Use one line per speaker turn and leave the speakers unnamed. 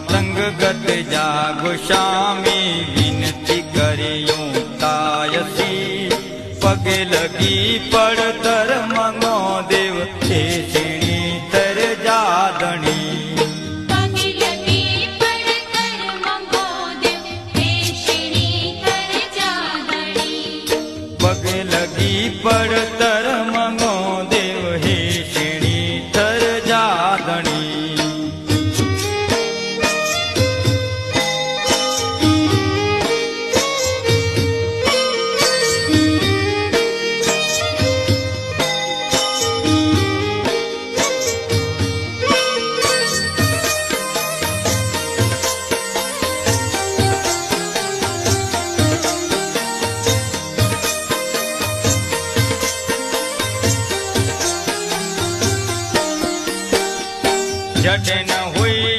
જગત જાગો શામી વિનતી કર્યું તાયસી. પગે લગી પડતર મંગો દેવ છે શ્રી તર જાદણી.
પગે લગી પડતર
जटन हुई